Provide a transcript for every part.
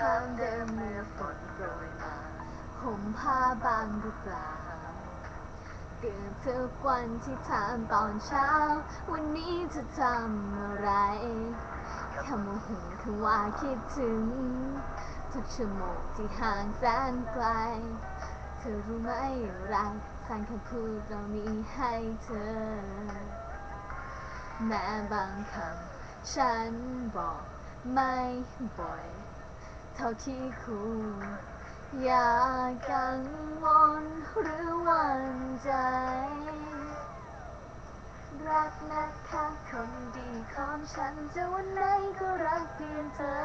ทางเดิมเมื่อฝนโปรยมาห่มผ้าบางหรือเปล่าเกือบทุกวันที่ถามตอนเช้า วันนี้จะทำอะไรคำว่าห่งคำว่าคิดถึง ทุกชั่วโมงที่ห่างแสนไกล เธอรู้ไหมไรสร้างคำพูดเรานี้ให้เธอ แม้บางคำฉันบอกไม่บ่อย เท่าที่คุณอย่ากังวลหรือหวั่นใจ รักนะคะคนดีของฉันจะวันไหนก็รักเพียงเธอ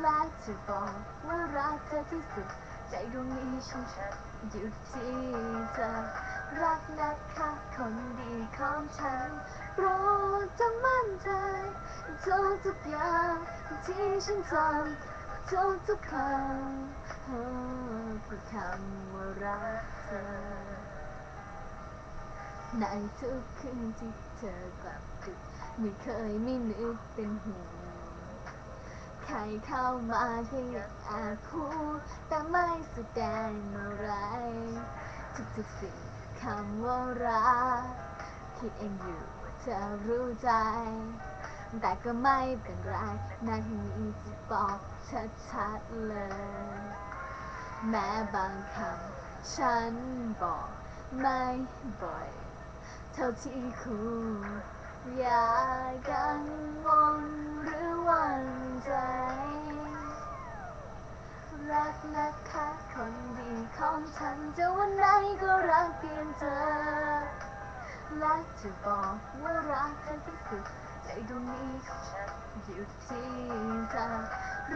และจะบอกว่ารักเธอที่สุด ใจดวงนี้ฉันอยู่ที่เธอ รักนะคะคน ดีของฉันโปรดจงมั่นใจทุกทุกอย่างที่ฉันทำทุกทุกคำคือคำว่ารักเธอในทุกคืนที่เธอกลับดึกไม่เคยไม่นึกเป็นห่วงใครเข้ามาก็ยังแอบพูแต่ไม่แสดงอะไรทุกๆสิ่งคำว่ารัก คิดเองอยู่ว่าเธอรู้ใจ แต่ก็ไม่เป็นไรนาทีนี้จะบอกชัดๆเลย แม้บางคำฉันบอกไม่บ่อย เท่าที่คุณอย่ากังวลหรือหวั่นใจ รักนะคะคนดีของฉันจะวันไหนก็รักเพียงเธอ และจะบอกว่ารักเธอที่สุดใจดวงนี้ของฉันอยู่ที่เธอ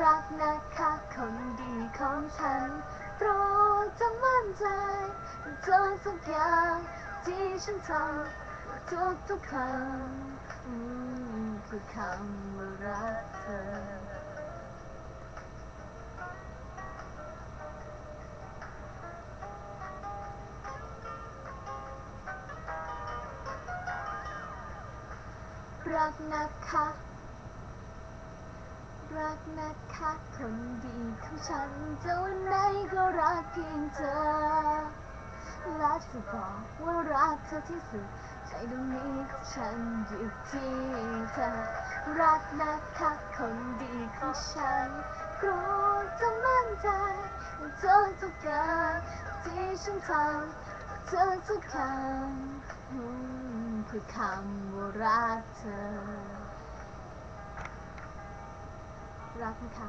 รักนะคะคนดีของฉันโปรดจงมั่นใจทุกทุกอย่างที่ฉันทำทุกทุกคำอืมคือคำว่ารักเธอ รักนะคะ รักนะคะ คนดีของฉันจะวันไหนก็รักเพียงเธอ และจะบอกว่ารักเธอที่สุดใจดวงนี้ของฉันอยู่ที่เธอ รักนะคะคนดีของฉันโปรดจงมั่นใจทุกทุกอย่างที่ฉันทำ ทุกทุกๆคำอืมคือคำว่ารักเธอ รักนะคะ